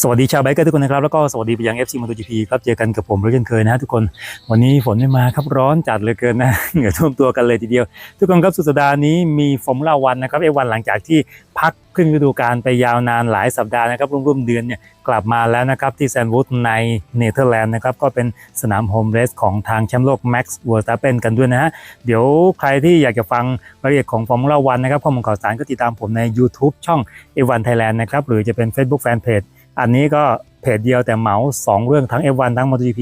สวัสดีชาวไบเกอร์ทุกคนนะครับ แล้วก็สวัสดีไปยัง FC MotoGP ครับ เจอกันกับผมเช่นเคยนะฮะทุกคน วันนี้ฝนไม่มาครับร้อนจัดเลยเกินนะ เหงื่อท่วมตัวกันเลยทีเดียว ทุกคนครับสุดสัปดาห์นี้มีฟอร์มูล่าวันนะครับเอวันหลังจากที่พักครึ่งฤดูกาลไปยาวนานหลายสัปดาห์นะครับร่วมๆเดือนเนี่ยกลับมาแล้วนะครับที่แซนวูดในเนเธอร์แลนด์นะครับก็เป็นสนามโฮมเรสของทางแชมป์โลกแม็กซ์เวอร์สตาเปนกันด้วยนะฮะเดี๋ยวใครที่อยากจะฟังรายละเอียดของฟอร์มูล่าวันนะครับข้อมูลข่าวสารก็ติดตามผมใน YouTube ช่อง A1 Thailand นะครับหรือจะเป็น Facebook Fanpage อันนี้ก็เพจเดียวแต่เหมา2 เรื่องทั้ง F1 ทั้ง MotoGP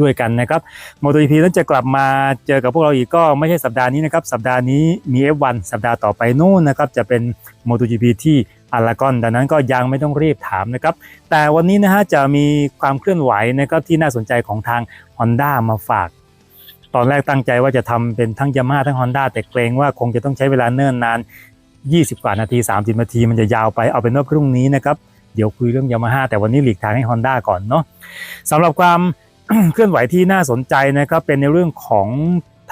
ด้วยกันนะครับ MotoGP นั้นจะกลับมาเจอกับพวกเราอีกก็ไม่ใช่สัปดาห์นี้นะครับ สัปดาห์นี้มี F1 สัปดาห์ต่อไปนู่นนะครับ จะเป็น MotoGP ที่อารากอนดังนั้นก็ยังไม่ต้องรีบถามนะครับ แต่วันนี้นะฮะจะมีความเคลื่อนไหวนะครับที่น่าสนใจของทาง Honda มาฝาก ตอนแรกตั้งใจว่าจะทำเป็นทั้ง Yamaha ทั้ง Honda แต่เกรงว่าคงจะต้องใช้เวลาเนิ่นนาน 20 กว่านาที 30 นาทีมันจะยาวไปเอาเป็นว่าพรุ่งนี้นะครับ เดี๋ยวคุยเรื่องยามาฮ่าแต่วันนี้หลีกทางให้ Honda ก่อนเนาะสำหรับความเคลื่อนไหวที่น่าสนใจนะครับเป็นในเรื่องของ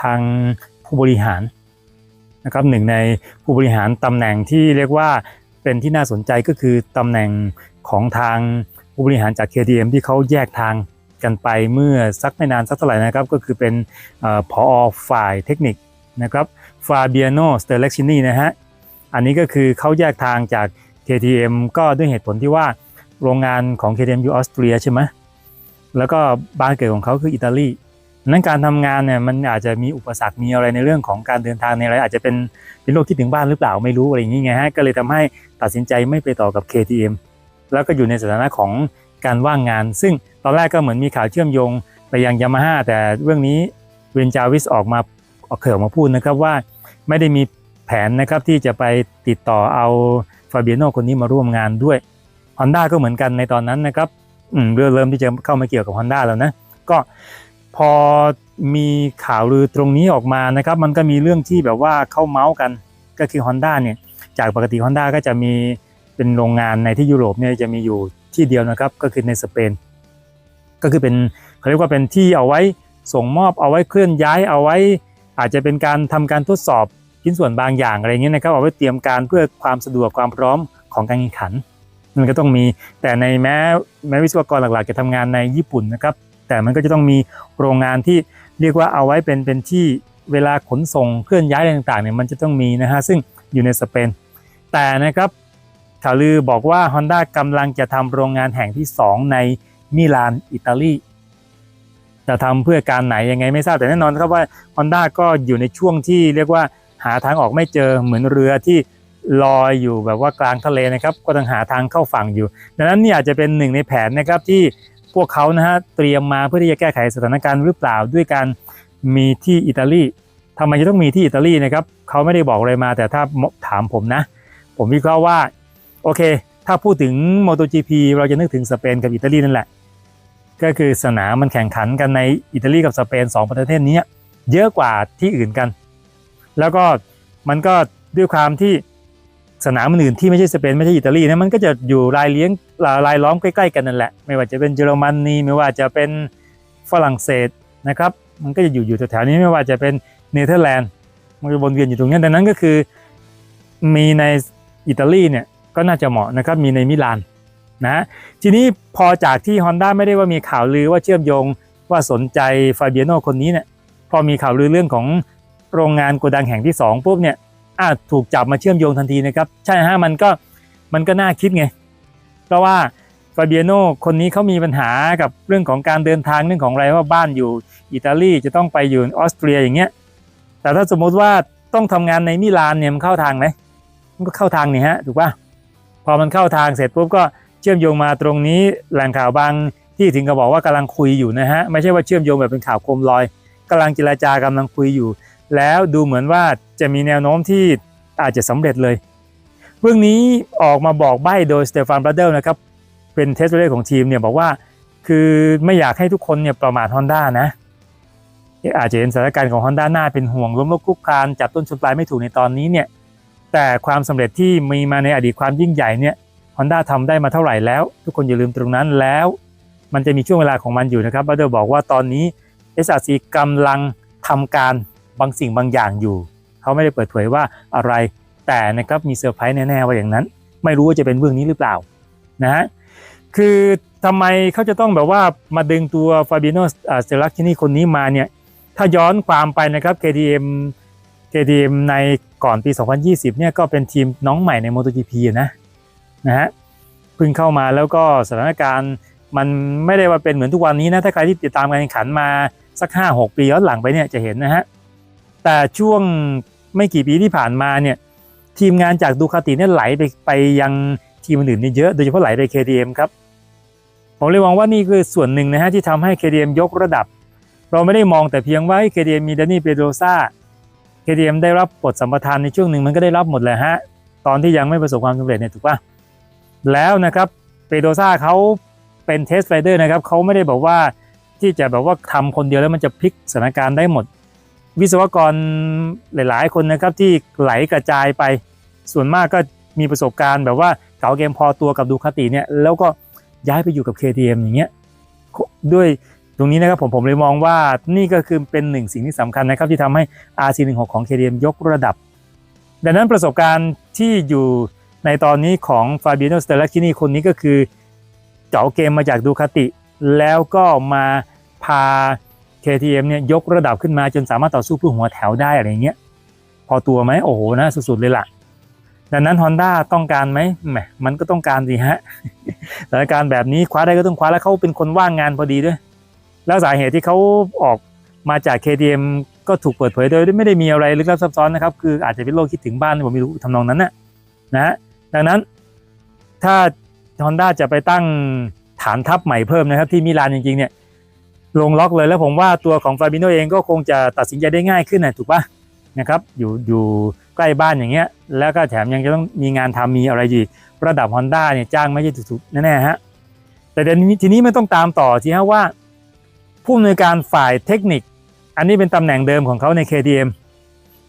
ทางผู้บริหารนะครับหนึ่งในผู้บริหารตำแหน่งที่เรียกว่าเป็นที่น่าสนใจก็คือตำแหน่งของทางผู้บริหารจาก KTM ที่เขาแยกทางกันไปเมื่อสักไม่นานสักเท่าไหร่นะครับ ก็คือเป็นออผอฝ่ายเทคนิคนะครับฟาเบียโนสเตเลชินีนะฮะอันนี้ก็คือเขาแยกทางจาก KTM ก็ด้วยเหตุผลที่ว่าโรงงานของ KTM อยู่ออสเตรียใช่ไหมแล้วก็บ้านเกิดของเขาคืออิตาลีนั้นการทำงานเนี่ยมันอาจจะมีอุปสรรคมีอะไรในเรื่องของการเดินทางในอะไรอาจจะเป็นเป็นโรคคิดถึงบ้านหรือเปล่าไม่รู้อะไรอย่างงี้ไงฮะก็เลยทำให้ตัดสินใจไม่ไปต่อกับ KTM แล้วก็อยู่ในสถานะของการว่างงาน ซึ่งตอนแรกก็เหมือนมีข่าวเชื่อมโยงไปยังยามาฮ่าแต่เรื่องนี้เวนจาวิสออกมาออกเขื่อออกมาพูดนะครับว่าไม่ได้มีแผนนะครับที่จะไปติดต่อเอา ฟาเบียโนคนนี้มาร่วมงานด้วย Honda ก็เหมือนกันในตอนนั้นนะครับอืมเริ่มที่จะเข้ามาเกี่ยวกับ Honda แล้วนะ ก็พอมีข่าวลือตรงนี้ออกมานะครับ มันก็มีเรื่องที่แบบว่าเข้าเมาส์กันก็คือ Honda เนี่ย จากปกติ Honda ก็จะมีเป็นโรงงานในที่ยุโรปเนี่ยจะมีอยู่ที่เดียวนะครับ ก็คือในสเปน ก็คือเป็นเขาเรียกว่าเป็นที่เอาไว้ส่งมอบเอาไว้เคลื่อนย้ายเอาไว้ อาจจะเป็นการทำการทดสอบ ชิ้นส่วนบางอย่างอะไรเงี้ยนะครับเอาไว้เตรียมการเพื่อความสะดวกความพร้อมของการแข่งขันมันก็ต้องมีแต่ในแม้แม้วิศวกรหลักๆ จะทำงานในญี่ปุ่นนะครับแต่มันก็จะต้องมีโรงงานที่เรียกว่าเอาไว้เป็นเป็นที่เวลาขนส่งเคลื่อนย้ายอะไรต่างๆเนี่ยมันจะต้องมีนะฮะซึ่งอยู่ในสเปน แต่นะครับข่าวลือบอกว่า Honda กำลังจะทำโรงงานแห่งที่ 2 ในมิลานอิตาลีจะทำเพื่อการไหนยังไงไม่ทราบแต่แน่นอนครับว่า Honda ก็อยู่ในช่วงที่เรียกว่า หาทางออกไม่เจอเหมือนเรือที่ลอยอยู่แบบว่ากลางทะเลนะครับก็ต้องหาทางเข้าฝั่งอยู่ ดังนั้นนี่อาจจะเป็นหนึ่งในแผนนะครับที่พวกเขานะฮะเตรียมมาเพื่อที่จะแก้ไขสถานการณ์หรือเปล่าด้วยการมีที่อิตาลีทำไมจะต้องมีที่อิตาลีนะครับเขาไม่ได้บอกอะไรมาแต่ถ้าถามผมนะ ผมวิเคราะห์ว่าโอเค ถ้าพูดถึง MotoGP เราจะนึกถึงสเปนกับอิตาลีนั่นแหละ ก็คือสนามมันแข่งขันกันในอิตาลีกับสเปนสองประเทศนี้เยอะกว่าที่อื่นกัน แล้วก็มันก็ด้วยความที่สนามอื่นที่ไม่ใช่สเปนไม่ใช่อิตาลีนะมันก็จะอยู่รายเลี้ยงรายล้อมใกล้ๆกันนั่นแหละ ไม่ว่าจะเป็นเยอรมนีไม่ว่าจะเป็นฝรั่งเศสนะครับ มันก็จะอยู่อยู่แถวๆนี้ไม่ว่าจะเป็นเนเธอร์แลนด์มันจะวนเวียนอยู่ตรงนี้ดังนั้นก็คือมีในอิตาลีเนี่ยก็น่าจะเหมาะนะครับมีในมิลานนะทีนี้พอจากที่ Honda ไม่ได้ว่ามีข่าวลือว่าเชื่อมโยงว่าสนใจฟาเบียโนคนนี้เนี่ยพอมีข่าวลือเรื่องของ โรงงานโกดังแห่งที่ 2ปุ๊บเนี่ยอาจถูกจับมาเชื่อมโยงทันทีนะครับ ใช่ฮะมันก็มันก็น่าคิดไง เพราะว่าฟาเบียโนคนนี้เขามีปัญหากับเรื่องของการเดินทางเรื่องของอะไรว่าบ้านอยู่อิตาลีจะต้องไปอยู่ออสเตรียอย่างเงี้ย แต่ถ้าสมมติว่าต้องทำงานในมิลานเนี่ยมันเข้าทางไหมมันก็เข้าทางนี่ฮะถูกป่ะพอมันเข้าทางเสร็จปุ๊บก็เชื่อมโยงมาตรงนี้แหล่งข่าวบางที่ถึงกับบอกว่ากำลังคุยอยู่นะฮะไม่ใช่ว่าเชื่อมโยงแบบเป็นข่าวโคมลอยกำลังเจรจากำลังคุยอยู่ แล้วดูเหมือนว่าจะมีแนวโน้มที่อาจจะสำเร็จเลย เรื่องนี้ออกมาบอกใบ้โดยสเตฟานบราเดลนะครับ เป็นเทสเรของทีมเนี่ยบอกว่าคือไม่อยากให้ทุกคนเนี่ยประมาทฮอนด้านะ อาจจะเห็นสถานการณ์ของ Honda หน้าเป็นห่วงล้มลุกคลุกคลานจับต้นชนปลายไม่ถูกในตอนนี้เนี่ยแต่ความสำเร็จที่มีมาในอดีตความยิ่งใหญ่เนี่ย Honda ทำได้มาเท่าไหร่แล้ว ทุกคนอย่าลืมตรงนั้นแล้ว มันจะมีช่วงเวลาของมันอยู่นะครับบัตเดอร์บอกว่าตอนนี้ SRC กำลังทำการ บางสิ่งบางอย่างอยู่ เขาไม่ได้เปิดเผยว่าอะไรแต่นะครับมีเซอร์ไพรส์แน่ๆว่าอย่างนั้น ไม่รู้ว่าจะเป็นเรื่องนี้หรือเปล่านะฮะคือทำไมเขาจะต้องแบบว่ามาดึงตัวฟาบิโนสเซลักที่นี่คนนี้มาเนี่ยถ้าย้อนความไปนะครับ KTM KTM ในก่อนปี 2020 เนี่ยก็เป็นทีมน้องใหม่ใน MotoGP นะนะฮะเพิ่งเข้ามาแล้วก็สถานการณ์มันไม่ได้ว่าเป็นเหมือนทุกวันนี้นะถ้าใครที่ติดตามการแข่งขันมาสัก 5-6 ปีย้อนหลังไปเนี่ยจะเห็นนะฮะ แต่ช่วงไม่กี่ปีที่ผ่านมาเนี่ยทีมงานจากดูคาติเนี่ยไหลไปไปยังทีมอื่นนี่เยอะโดยเฉพาะไหลไป KTM ครับ ผมเลยมองว่านี่คือส่วนหนึ่งนะฮะที่ทำให้ KTM ยกระดับ เราไม่ได้มองแต่เพียงว่า KTM มีดานี่เปโดซา KTM ได้รับบทสัมปทานในช่วงหนึ่งมันก็ได้รับหมดแหละฮะตอนที่ยังไม่ประสบความสำเร็จเนี่ยถูกป่ะแล้วนะครับเปโดซาเขาเป็นเทสไรเดอร์นะครับเขาไม่ได้บอกว่าที่จะแบบว่าทำคนเดียวแล้วมันจะพลิกสถานการณ์ได้หมด วิศวกรหลายๆ คนนะครับที่ไหลกระจายไป ส่วนมากก็มีประสบการณ์แบบว่าเก่าเกมพอตัวกับดูคาติเนี่ยแล้วก็ย้ายไปอยู่กับ KTM อย่างเงี้ยด้วยตรงนี้นะครับผมผมเลยมองว่านี่ก็คือเป็นหนึ่งสิ่งที่สำคัญนะครับที่ทำให้ RC16 ของ KTM ยกระดับ ดังนั้นประสบการณ์ที่อยู่ในตอนนี้ของฟาบิโนสเตลคินีคนนี้ก็คือเจาเกมมาจากดูคาติ แล้วก็มาพา KTM เนี่ยยกระดับขึ้นมาจนสามารถต่อสู้เพื่อหัวแถวได้อะไรเงี้ยพอตัวไหมโอ้โหนะสุดๆเลยล่ะ ดังนั้น Honda ต้องการไหมแหมมันก็ต้องการสิฮะสถานการณ์แบบนี้คว้าได้ก็ต้องคว้าแล้วเขาเป็นคนว่างงานพอดีด้วย แล้วสาเหตุที่เขาออกมาจาก KTM ก็ถูกเปิดเผยโดยไม่ได้มีอะไรลึกลับซับซ้อนนะครับ คืออาจจะเป็นโรคคิดถึงบ้านผมไม่รู้ทำนองนั้นนะนะฮะดังนั้นถ้า Honda จะไปตั้งฐานทัพใหม่เพิ่มนะครับ ที่มิลานจริงๆเนี่ย ลงล็อกเลยแล้วผมว่าตัวของฟาบิโนเองก็คงจะตัดสินใจได้ง่ายขึ้นนะถูกปะนะครับอยู่อยู่ใกล้บ้านอย่างเงี้ย แล้วก็แถมยังจะต้องมีงานทำมีอะไรอยู่ระดับ Honda เนี่ยจ้างไม่ใช่ถูกๆแน่ๆฮะแต่เดี๋ยวนี้ทีนี้ไม่ต้องตามต่อทีฮะว่า ผู้อำนวยการฝ่ายเทคนิค อันนี้เป็นตำแหน่งเดิมของเขาใน KTM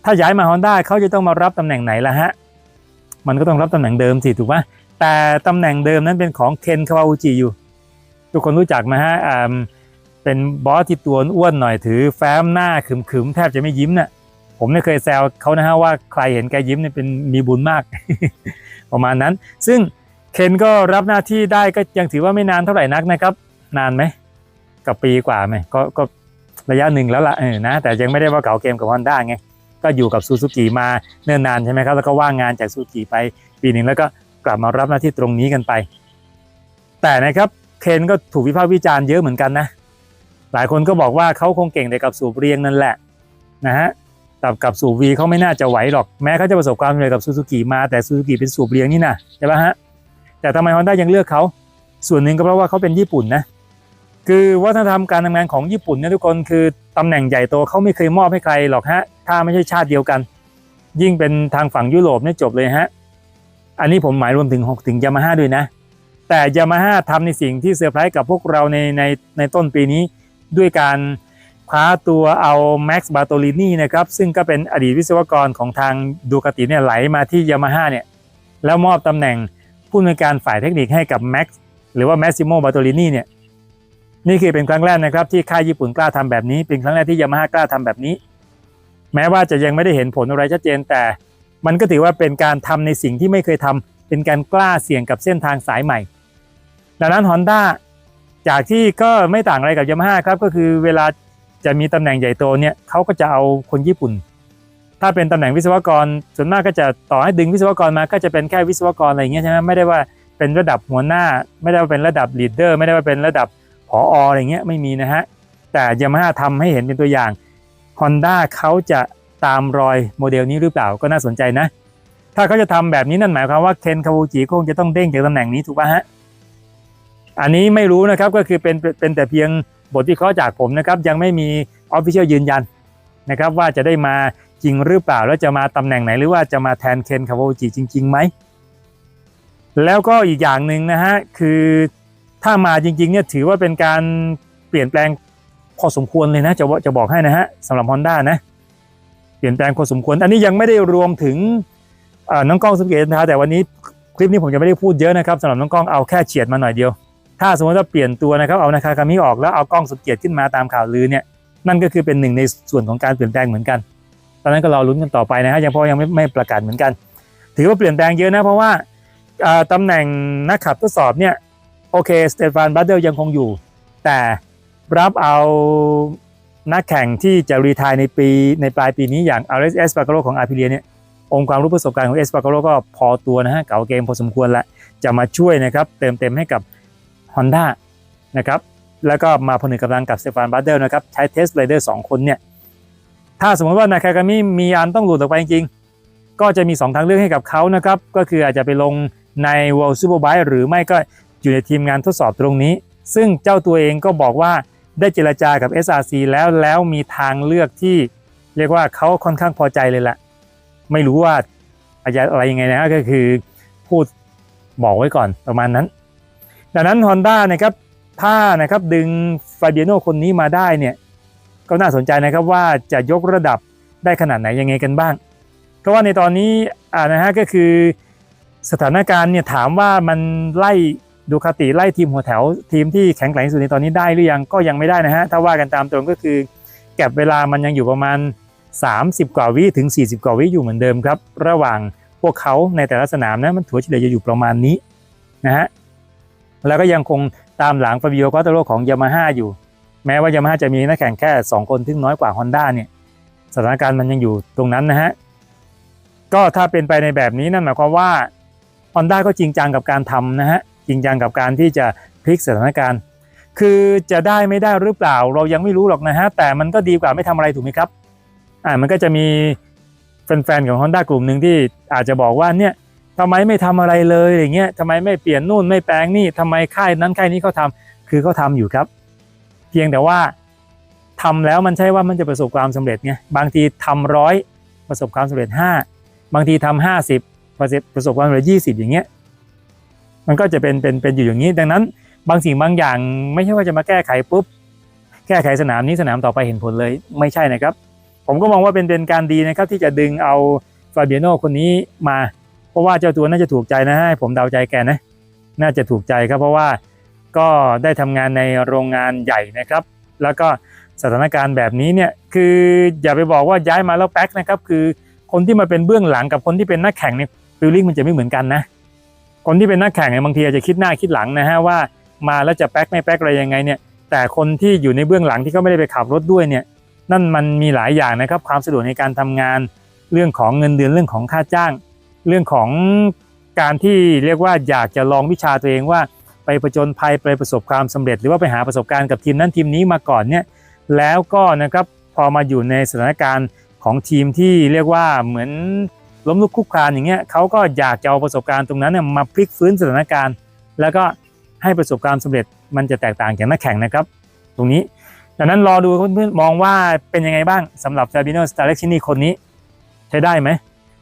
ถ้าย้ายมา Honda เขาจะต้องมารับตำแหน่งไหนล่ะฮะมันก็ต้องรับตำแหน่งเดิมสิถูกปะแต่ตำแหน่งเดิมนั้นเป็นของเคนคาวาอุจิอยู่ ทุกคนรู้จักไหมฮะอ่า เป็นบอสที่ตัวอ้วนหน่อยถือแฟ้มหน้าขึมๆแทบจะไม่ยิ้มน่ะผมเนี่ยเคยแซวเขานะฮะว่าใครเห็นแกยิ้มเนี่ยเป็นมีบุญมาก ประมาณนั้น ซึ่งเคนก็รับหน้าที่ได้ก็ยังถือว่าไม่นานเท่าไหร่นักนะครับ นานไหมกับปีกว่าไหมก็ก็ระยะหนึ่งแล้วล่ะเออนะแต่ยังไม่ได้ว่าเก่าเกมกับฮอนด้าไงก็อยู่กับซูซูกิมาเนิ่นนานใช่ไหมครับแล้วก็ว่างงานจากซูซูกิไปปีหนึ่งแล้วก็กลับมารับหน้าที่ตรงนี้กันไป แต่นะครับเคนก็ถูกวิพากษ์วิจารณ์เยอะเหมือนกันนะ หลายคนก็บอกว่าเขาคงเก่งแต่กับสูบเรียงนั่นแหละนะฮะแต่กับสูบวีเขาไม่น่าจะไหวหรอกแม้เขาจะประสบความสำเร็จกับซูซูกิมาแต่ซูซูกิเป็นสูบเรียงนี่นะใช่ปะฮะแต่ทำไมฮอนด้ายังเลือกเขาส่วนหนึ่งก็เพราะว่าเขาเป็นญี่ปุ่นนะคือวัฒนธรรมการทำงานของญี่ปุ่นเนี่ยทุกคนคือตำแหน่งใหญ่โตเขาไม่เคยมอบให้ใครหรอกฮะถ้าไม่ใช่ชาติเดียวกัน ยิ่งเป็นทางฝั่งยุโรปเนี่ยจบเลยฮะอันนี้ผมหมายรวมถึง6ถึงยามาฮ่าด้วยนะ แต่ยามาฮ่าทำในสิ่งที่เซอร์ไพรส์กับพวกเราในในในต้นปีนี้ ด้วยการคว้าตัวเอาแม็กซ์บาโตลินีนะครับซึ่งก็เป็นอดีตวิศวกรของทางดูคาติเนี่ยไหลมาที่ยามาฮ่าเนี่ยแล้วมอบตำแหน่งผู้อำนวยการฝ่ายเทคนิคให้กับแม็กซ์หรือว่าแมสซิโมบาโตลินีเนี่ยนี่คือเป็นครั้งแรกนะครับที่ค่ายญี่ปุ่นกล้าทำแบบนี้ เป็นครั้งแรกที่ยามาฮ่ากล้าทำแบบนี้ แม้ว่าจะยังไม่ได้เห็นผลอะไรชัดเจนแต่มันก็ถือว่าเป็นการทำในสิ่งที่ไม่เคยทำเป็นการกล้าเสี่ยงกับเส้นทางสายใหม่ ดังนั้น Honda จากที่ก็ไม่ต่างอะไรกับยามาฮ่าครับก็คือเวลาจะมีตำแหน่งใหญ่โตเนี่ยเขาก็จะเอาคนญี่ปุ่น ถ้าเป็นตำแหน่งวิศวกรส่วนมากก็จะต่อให้ดึงวิศวกรมาก็จะเป็นแค่วิศวกรอะไรอย่างเงี้ยใช่ไหมไม่ได้ว่าเป็นระดับหัวหน้า ไม่ได้ว่าเป็นระดับลีดเดอร์ไม่ได้ว่าเป็นระดับผออะไรเงี้ยไม่มีนะฮะแต่ยามาฮ่าทำให้เห็นเป็นตัวอย่าง Honda เขาจะตามรอยโมเดลนี้หรือเปล่าก็น่าสนใจนะ ถ้าเขาจะทำแบบนี้นั่นหมายความว่าเคนคาวูจิคงจะต้องเด้งจากตำแหน่งนี้ถูกป่ะฮะ อันนี้ไม่รู้นะครับก็คือเป็นเป็นแต่เพียงบทวิเคราะห์จากผมนะครับ ยังไม่มีออฟฟิเชียลยืนยันนะครับ ว่าจะได้มาจริงหรือเปล่า แล้วจะมาตำแหน่งไหนหรือว่าจะมาแทนเคนคาโวจิจริงๆไหม แล้วก็อีกอย่างหนึ่งนะฮะคือถ้ามาจริงๆเนี่ยถือว่าเป็นการเปลี่ยนแปลงพอสมควรเลยนะจะจะบอกให้นะฮะสำหรับ Honda นะ เปลี่ยนแปลงพอสมควร อันนี้ยังไม่ได้รวมถึงน้องกล้องสุเกตนะแต่วันนี้คลิปนี้ผมจะไม่ได้พูดเยอะนะครับสำหรับน้องกล้องเอาแค่เฉียดมาหน่อยเดียว ถ้าสมมติว่าเปลี่ยนตัวนะครับเอานาคาคามิออกแล้วเอากล้องสุเกียรติขึ้นมาตามข่าวลือเนี่ยนั่นก็คือเป็นหนึ่งในส่วนของการเปลี่ยนแปลงเหมือนกัน ตอนนั้นก็รอลุ้นกันต่อไปนะฮะยังพราะยังไม่ไม่ประกาศเหมือนกัน ถือว่าเปลี่ยนแปลงเยอะนะเพราะว่าอ่าตำแหน่งนักขับทดสอบเนี่ยโอเคสเตฟานบัตเดลยังคงอยู่ แต่รับเอานักแข่งที่จะรีทายในปีในปลายปีนี้อย่างอ r เ s เอสปาโกโ o ของอาพิเลียเนี่ยองค์ความรู้ประสบการณ์ของเอสปาโกโ o ก็พอตัวนะฮะเก่าเกมพอสมควรละจะมาช่วยนะครับเติมเต็มให้กับ Honda นะครับแล้วก็มาผนึกกำลังกับสเตฟานบัตเดลนะครับใช้เทสไรเดอร์สองคนเนี่ยถ้าสมมติว่านายคากามิมีอันต้องหลุดออกไปจริงๆ ก็จะมี 2 ทางเลือกให้กับเขานะครับก็คืออาจจะไปลงใน World Superbike หรือไม่ก็อยู่ในทีมงานทดสอบตรงนี้ ซึ่งเจ้าตัวเองก็บอกว่าได้เจรจากับ SRC แล้วแล้วมีทางเลือกที่เรียกว่าเขาค่อนข้างพอใจเลยแหละไม่รู้ว่าอะไรยังไงนะก็คือพูดบอกไว้ก่อนประมาณนั้น ดังนั้น Honda นะครับถ้านะครับดึงฟาเบียโนคนนี้มาได้เนี่ยก็น่าสนใจนะครับว่าจะยกระดับได้ขนาดไหนยังไงกันบ้าง เพราะว่าในตอนนี้อ่านะฮะก็คือสถานการณ์เนี่ยถามว่ามันไล่ดูคาติไล่ทีมหัวแถว ทีมที่แข็งแกร่งที่สุดในตอนนี้ได้หรือยังก็ยังไม่ได้นะฮะถ้าว่ากันตามตรงก็คือแก็บเวลามันยังอยู่ประมาณ 30 กว่าวิถึง 40 กว่าวิอยู่เหมือนเดิมครับ ระหว่างพวกเขาในแต่ละสนามนะมันถัวเฉลี่ยจะอยู่ประมาณนี้นะฮะ แล้วก็ยังคงตามหลังฟาบิโอคอตโรของยามาฮ่าอยู่ แม้ว่ายามาฮ่าจะมีนักแข่งแค่ 2 คนที่น้อยกว่า Honda เนี่ยสถานการณ์มันยังอยู่ตรงนั้นนะฮะก็ถ้าเป็นไปในแบบนี้นั่นหมายความว่า Honda ก็จริงจังกับการทำนะฮะจริงจังกับการที่จะพลิกสถานการณ์ คือจะได้ไม่ได้หรือเปล่า เรายังไม่รู้หรอกนะฮะแต่มันก็ดีกว่าไม่ทำอะไรถูกไหมครับอ่ามันก็จะมีแฟนๆของ Honda กลุ่มหนึ่งที่อาจจะบอกว่าเนี่ย ทำไมไม่ทำอะไรเลยอย่างเงี้ยทำไมไม่เปลี่ยนนู่นไม่แปลงนี่ทำไมค่ายนั้นค่ายนี้เขาทาคือเขาทาอยู่ครับ เพียงแต่ว่าทำแล้วมันใช่ว่ามันจะประสบความสำเร็จไงบางทีทำร้อยประสบความสำเร็จ 5 บางทีทำห้าสิบประสบความสำเร็จยี่สิบอย่างเงี้ยมันก็จะเป็นเป็นเป็นอยู่อย่างนี้ ดังนั้น บางสิ่งบางอย่างไม่ใช่ว่าจะมาแก้ไขปุ๊บแก้ไขสนามนี้สนามต่อไปเห็นผลเลยไม่ใช่นะครับ ผมก็มองว่าเป็นเป็นการดีนะครับที่จะดึงเอาฟาเบียโนคนนี้มา เพราะว่าเจ้าตัวน่าจะถูกใจนะให้ผมเดาใจแกนะ น่าจะถูกใจครับเพราะว่าก็ได้ทำงานในโรงงานใหญ่นะครับ แล้วก็สถานการณ์แบบนี้เนี่ยคืออย่าไปบอกว่าย้ายมาแล้วแป๊กนะครับ คือคนที่มาเป็นเบื้องหลังกับคนที่เป็นนักแข่งเนี่ยฟิลลิ่งมันจะไม่เหมือนกันนะ คนที่เป็นนักแข่งเนี่ยบางทีอาจจะคิดหน้าคิดหลังนะฮะว่ามาแล้วจะแป๊กไม่แป๊กอะไรยังไงเนี่ย แต่คนที่อยู่ในเบื้องหลังที่เขาไม่ได้ไปขับรถด้วยเนี่ย นั่นมันมีหลายอย่างนะครับความสะดวกในการทำงานเรื่องของเงินเดือนเรื่องของค่าจ้าง เรื่องของการที่เรียกว่าอยากจะลองวิชาตัวเองว่าไปประจนภัยไปประสบความสำเร็จ หรือว่าไปหาประสบการณ์กับทีมนั้นทีมนี้มาก่อนเนี่ยแล้วก็นะครับพอมาอยู่ในสถานการณ์ของทีมที่เรียกว่าเหมือนล้มลุกคุกคลานอย่างเงี้ยเขาก็อยากจะเอาประสบการณ์ตรงนั้นเนี่ยมาพลิกฟื้นสถานการณ์ แล้วก็ให้ประสบการณ์สำเร็จมันจะแตกต่างจากนักแข่งนะครับ ตรงนี้ดังนั้นรอดูเพื่อนๆมองว่าเป็นยังไงบ้างสำหรับฟาบิโนสตาร์เล็กชินีคนนี้ ใช้ได้ไหม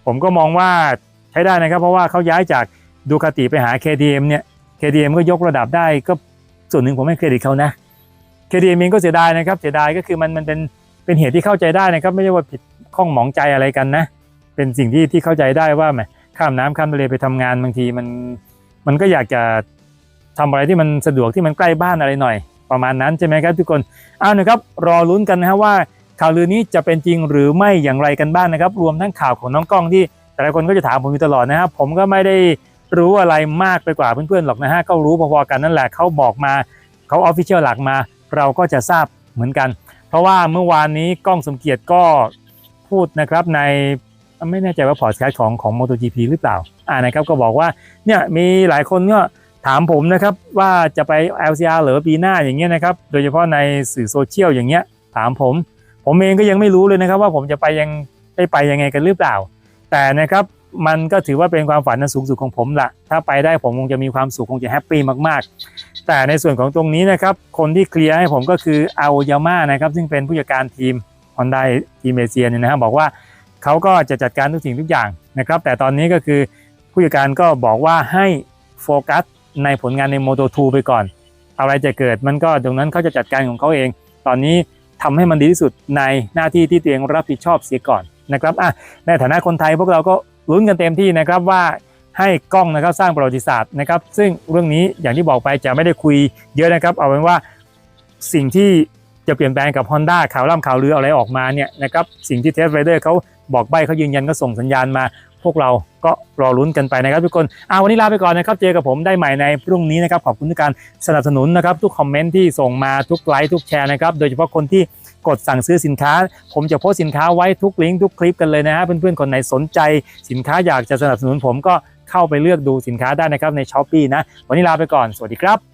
ผมก็มองว่า ใช้ได้นะครับ เพราะว่าเขาย้ายจากดูคาติไปหา KTM เนี่ย KTM ก็ยกระดับได้ก็ส่วนหนึ่งผมให้เครดิตเขานะ KTM เองก็เสียดายนะครับเสียดายก็คือมันมันเป็นเป็นเหตุที่เข้าใจได้นะครับ ไม่ใช่ว่าผิดข้องหมองใจอะไรกันนะ เป็นสิ่งที่ที่เข้าใจได้ว่าแหมข้ามน้ำข้ามทะเลไปทำงานบางทีมันมันก็อยากจะทำอะไรที่มันสะดวกที่มันใกล้บ้านอะไรหน่อย ประมาณนั้นใช่ไหมครับทุกคนอ้าวนะครับรอลุ้นกันนะว่าข่าวลือนี้จะเป็นจริงหรือไม่อย่างไรกันบ้างนะครับ รวมทั้งข่าวของน้องกล้องที่ แต่ละคนก็จะถามผมอยู่ตลอดนะครับผมก็ไม่ได้รู้อะไรมากไปกว่าเพื่อนๆหรอกนะฮะก็รู้พอๆกันนั่นแหละเขาบอกมาเขาออฟฟิเชียลหลักมา เราก็จะทราบเหมือนกัน เพราะว่าเมื่อวานนี้กล้องสมเกียรติก็พูดนะครับในไม่แน่ใจว่าพอดแคสต์ของของ MotoGP หรือเปล่าอ่านะครับก็บอกว่าเนี่ยมีหลายคนก็ถามผมนะครับว่าจะไป LCR หรือปีหน้าอย่างเงี้ยนะครับโดยเฉพาะในสื่อโซเชียลอย่างเงี้ยถามผม ผมเองก็ยังไม่รู้เลยนะครับว่าผมจะไปยังได้ไปยังไงกันหรือเปล่า แต่นะครับมันก็ถือว่าเป็นความฝันอันสูงสุดของผมละถ้าไปได้ผมคงจะมีความสุขคงจะแฮปปี้มากๆ แต่ในส่วนของตรงนี้นะครับ คนที่เคลียร์ให้ผมก็คืออาโอยาม่านะครับซึ่งเป็นผู้จัดการทีม Honda ทีมเอเชียเนี่ยนะครับบอกว่าเขาก็จะจัดการทุกสิ่งทุกอย่างนะครับ แต่ตอนนี้ก็คือผู้จัดการก็บอกว่าให้โฟกัสในผลงานใน Moto2 ไปก่อน อะไรจะเกิดมันก็ตรงนั้นเขาจะจัดการของเขาเอง ตอนนี้ทำให้มันดีที่สุดในหน้าที่ที่ตัวเองรับผิดชอบเสียก่อน นะครับอะในฐานะคนไทยพวกเราก็ลุ้นกันเต็มที่นะครับว่าให้กล้องนะครับสร้างประวัติศาสตร์นะครับ ซึ่งเรื่องนี้อย่างที่บอกไปจะไม่ได้คุยเยอะนะครับ เอาเป็นว่าสิ่งที่จะเปลี่ยนแปลงกับ Honda ข่าวล่ำข่าวลืออะไรออกมาเนี่ยนะครับสิ่งที่เทสไรเดอร์เขาบอกใบเขายืนยันก็ส่งสัญญาณมา พวกเราก็รอลุ้นกันไปนะครับทุกคนอาวันนี้ลาไปก่อนนะครับ เจอกับผมได้ใหม่ในพรุ่งนี้นะครับขอบคุณทุกการสนับสนุนนะครับ ทุกคอมเมนต์ที่ส่งมาทุกไลค์ทุกแชร์นะครับโดยเฉพาะคนที่ กดสั่งซื้อสินค้า ผมจะโพสสินค้าไว้ทุกลิงก์ทุกคลิปกันเลยนะฮะเพื่อนๆคนไหนสนใจ สินค้าอยากจะสนับสนุนผมก็เข้าไปเลือกดูสินค้าได้นะครับในช้อปปีนะวันนี้ลาไปก่อนสวัสดีครับ